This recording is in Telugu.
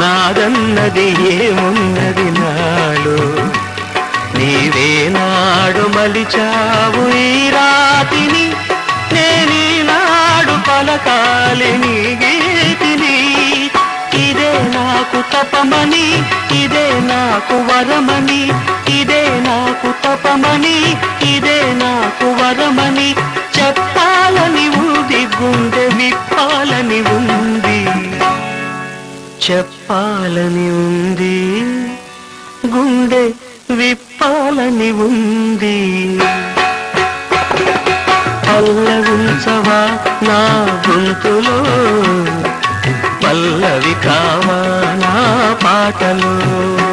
నాదన్నది ఏమున్నది నాడు? నీవే నాడు మలిచావు ఈ రాతిని నేనీనాడు పలకాలి నీ గీతిని. ఇదే నాకు తపమని ఇదే నాకు వరమని ఇదే నాకు తపమని చెప్పాలని ఉంది. గుండె విప్పాలని ఉంది. పల్లవించవా నా గొంతులో? పల్లవి కావా నా పాటలో?